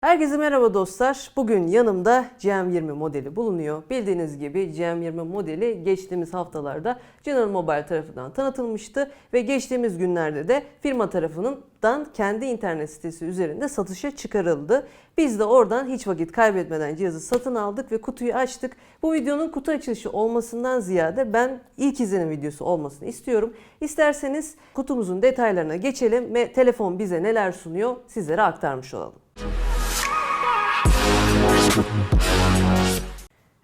Herkese merhaba dostlar. Bugün yanımda GM20 modeli bulunuyor. Bildiğiniz gibi GM20 modeli geçtiğimiz haftalarda General Mobile tarafından tanıtılmıştı ve geçtiğimiz günlerde de firma tarafından kendi internet sitesi üzerinde satışa çıkarıldı. Biz de oradan hiç vakit kaybetmeden cihazı satın aldık ve kutuyu açtık. Bu videonun kutu açılışı olmasından ziyade ben ilk izlenim videosu olmasını istiyorum. İsterseniz kutumuzun detaylarına geçelim ve telefon bize neler sunuyor sizlere aktarmış olalım.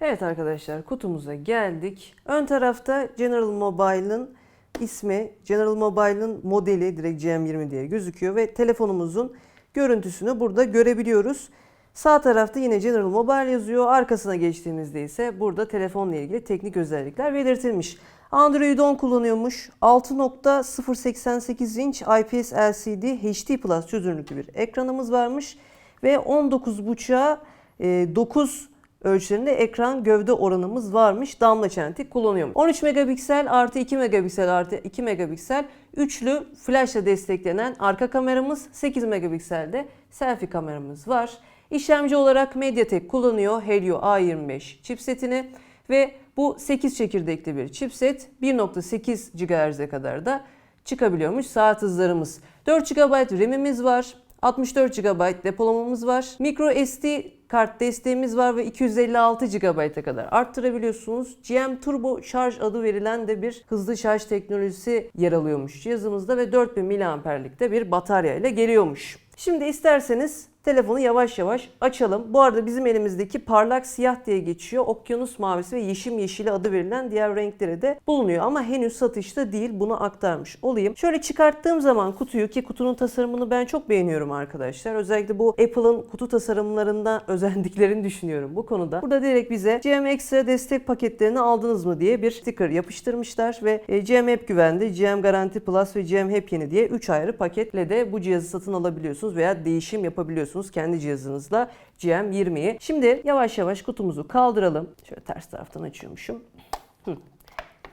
Evet arkadaşlar kutumuza geldik. Ön tarafta General Mobile'ın ismi, General Mobile'ın modeli direkt GM20 diye gözüküyor ve telefonumuzun görüntüsünü burada görebiliyoruz. Sağ tarafta yine General Mobile yazıyor. Arkasına geçtiğimizde ise burada telefonla ilgili teknik özellikler belirtilmiş. Android 10 kullanıyormuş. 6.088 inç IPS LCD HD Plus çözünürlüklü bir ekranımız varmış ve 19.5'a 9 ölçülerinde ekran gövde oranımız varmış. Damla çentik kullanıyorum. 13 megapiksel artı 2 megapiksel artı 2 megapiksel üçlü flashla desteklenen arka kameramız. 8 megapikselde selfie kameramız var. İşlemci olarak MediaTek kullanıyor Helio A25 chipsetini ve bu 8 çekirdekli bir chipset 1.8 GHz'e kadar da çıkabiliyormuş saat hızlarımız. 4 GB RAM'imiz var. 64 GB depolamamız var. Micro SD kart desteğimiz var ve 256 GB'a kadar arttırabiliyorsunuz. GM Turbo şarj adı verilen de bir hızlı şarj teknolojisi yer alıyormuş cihazımızda ve 4000 mAh'likte bir batarya ile geliyormuş. Şimdi isterseniz telefonu yavaş yavaş açalım. Bu arada bizim elimizdeki parlak siyah diye geçiyor. Okyanus mavisi ve yeşim yeşili adı verilen diğer renkleri de bulunuyor. Ama henüz satışta değil. Bunu aktarmış olayım. Şöyle çıkarttığım zaman kutuyu ki kutunun tasarımını ben çok beğeniyorum arkadaşlar. Özellikle bu Apple'ın kutu tasarımlarında özendiklerini düşünüyorum bu konuda. Burada direkt bize GM Extra destek paketlerini aldınız mı diye bir sticker yapıştırmışlar ve e, GM Hep Güvende, GM Garanti Plus ve GM Hep Yeni diye 3 ayrı paketle de bu cihazı satın alabiliyorsunuz veya değişim yapabiliyorsunuz kendi cihazınızla GM20'yi. Şimdi yavaş yavaş kutumuzu kaldıralım. Şöyle ters taraftan açıyormuşum. Hı.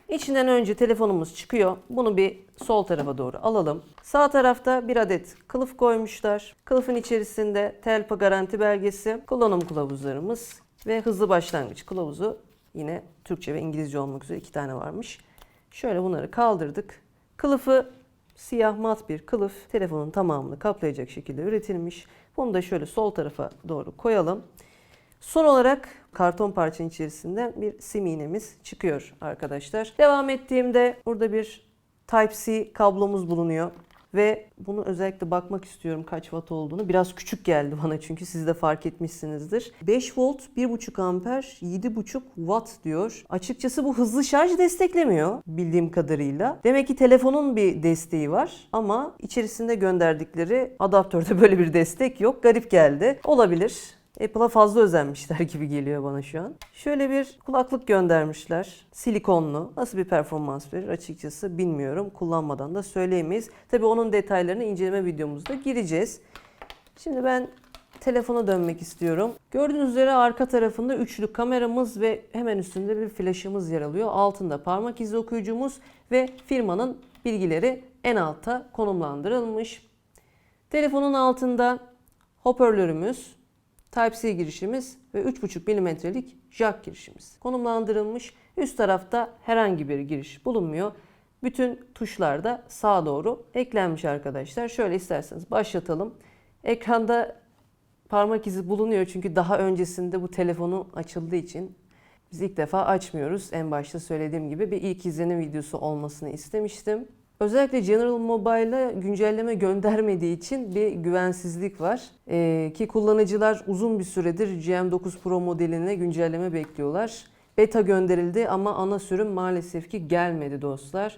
İçinden önce telefonumuz çıkıyor. Bunu bir sol tarafa doğru alalım. Sağ tarafta bir adet kılıf koymuşlar. Kılıfın içerisinde Telpa garanti belgesi, kullanım kılavuzlarımız ve hızlı başlangıç kılavuzu. Yine Türkçe ve İngilizce olmak üzere iki tane varmış. Şöyle bunları kaldırdık. Kılıfı siyah mat bir kılıf telefonun tamamını kaplayacak şekilde üretilmiş. Bunu da şöyle sol tarafa doğru koyalım. Son olarak karton parçanın içerisinden bir sim iğnemiz çıkıyor arkadaşlar. Devam ettiğimde burada bir Type-C kablomuz bulunuyor. Ve bunu özellikle bakmak istiyorum kaç watt olduğunu. Biraz küçük geldi bana çünkü siz de fark etmişsinizdir. 5 volt 1.5 amper 7.5 watt diyor. Açıkçası bu hızlı şarj desteklemiyor bildiğim kadarıyla. Demek ki telefonun bir desteği var ama içerisinde gönderdikleri adaptörde böyle bir destek yok. Garip geldi. Olabilir. Apple'a fazla özenmişler gibi geliyor bana şu an. Şöyle bir kulaklık göndermişler. Silikonlu. Nasıl bir performans verir açıkçası bilmiyorum. Kullanmadan da söyleyemeyiz. Tabii onun detaylarını inceleme videomuzda gireceğiz. Şimdi ben telefona dönmek istiyorum. Gördüğünüz üzere arka tarafında üçlü kameramız ve hemen üstünde bir flaşımız yer alıyor. Altında parmak izi okuyucumuz ve firmanın bilgileri en alta konumlandırılmış. Telefonun altında hoparlörümüz, Type-C girişimiz ve 3.5 mm'lik jack girişimiz konumlandırılmış. Üst tarafta herhangi bir giriş bulunmuyor. Bütün tuşlar da sağa doğru eklenmiş arkadaşlar. Şöyle isterseniz başlatalım. Ekranda parmak izi bulunuyor çünkü daha öncesinde bu telefonu açıldığı için biz ilk defa açmıyoruz. En başta söylediğim gibi bir ilk izlenim videosu olmasını istemiştim. Özellikle General Mobile'a güncelleme göndermediği için bir güvensizlik var. Ee, ki kullanıcılar uzun bir süredir GM9 Pro modeline güncelleme bekliyorlar. Beta gönderildi ama ana sürüm maalesef ki gelmedi dostlar.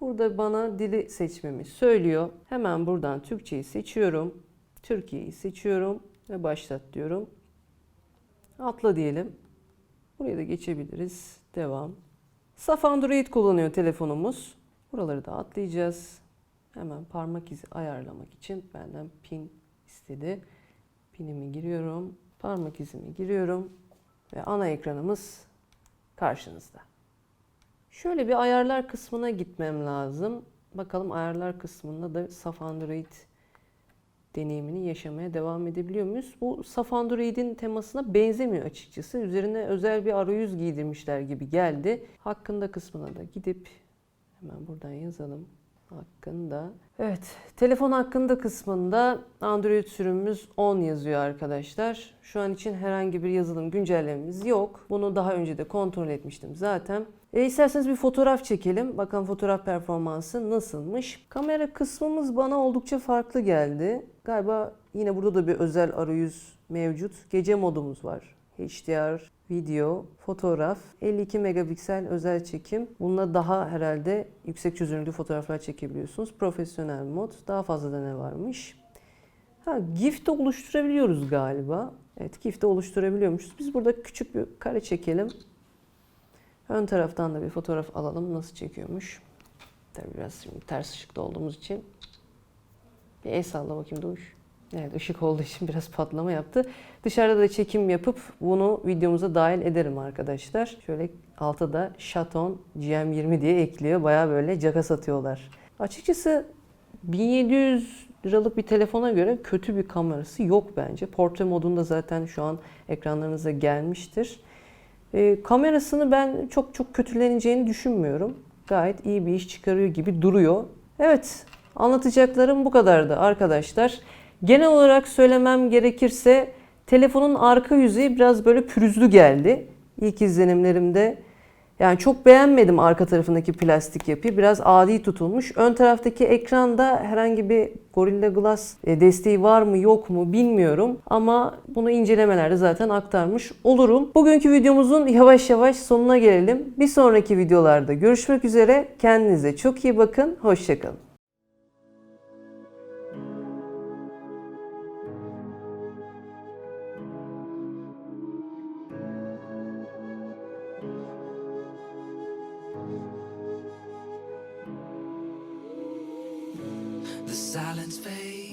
Burada bana dili seçmemi söylüyor. Hemen buradan Türkçeyi seçiyorum. Türkiye'yi seçiyorum ve başlat diyorum. Atla diyelim. Buraya da geçebiliriz. Devam. Saf Android kullanıyor telefonumuz. Buraları da atlayacağız. Hemen parmak izi ayarlamak için benden pin istedi. Pinimi giriyorum. Parmak izimi giriyorum. Ve ana ekranımız karşınızda. Şöyle bir ayarlar kısmına gitmem lazım. Bakalım ayarlar kısmında da saf Android deneyimini yaşamaya devam edebiliyor muyuz? Bu saf Android'in temasına benzemiyor açıkçası. Üzerine özel bir arayüz giydirmişler gibi geldi. Hakkında kısmına da gidip hemen buradan yazalım. Hakkında. Evet, telefon hakkında kısmında Android sürümümüz 10 yazıyor arkadaşlar. Şu an için herhangi bir yazılım güncellememiz yok. Bunu daha önce de kontrol etmiştim zaten. E, isterseniz bir fotoğraf çekelim. Bakalım fotoğraf performansı nasılmış. Kamera kısmımız bana oldukça farklı geldi. Galiba yine burada da bir özel arayüz mevcut. Gece modumuz var. HDR, video, fotoğraf, 52 megapiksel özel çekim. Bununla daha herhalde yüksek çözünürlüklü fotoğraflar çekebiliyorsunuz. Profesyonel mod. Daha fazla da ne varmış? Ha, GIF de oluşturabiliyoruz galiba. Evet, GIF de oluşturabiliyormuşuz. Biz burada küçük bir kare çekelim. Ön taraftan da bir fotoğraf alalım. Nasıl çekiyormuş? Tabii biraz şimdi ters ışıkta olduğumuz için. Bir el salla bakayım Doğuş. Evet ışık olduğu için biraz patlama yaptı. Dışarıda da çekim yapıp bunu videomuza dahil ederim arkadaşlar. Şöyle altta da Shaton GM20 diye ekliyor. Baya böyle caka satıyorlar. Açıkçası 1700 liralık bir telefona göre kötü bir kamerası yok bence. Portre modunda zaten şu an ekranlarınıza gelmiştir. E, kamerasını ben çok çok kötüleneceğini düşünmüyorum. Gayet iyi bir iş çıkarıyor gibi duruyor. Evet, anlatacaklarım bu kadardı arkadaşlar. Genel olarak söylemem gerekirse telefonun arka yüzeyi biraz böyle pürüzlü geldi. İlk izlenimlerimde yani çok beğenmedim arka tarafındaki plastik yapıyı. Biraz adi tutulmuş. Ön taraftaki ekranda herhangi bir Gorilla Glass e, desteği var mı yok mu bilmiyorum. Ama bunu incelemelerde zaten aktarmış olurum. Bugünkü videomuzun yavaş yavaş sonuna gelelim. Bir sonraki videolarda görüşmek üzere. Kendinize çok iyi bakın. Hoşçakalın. face.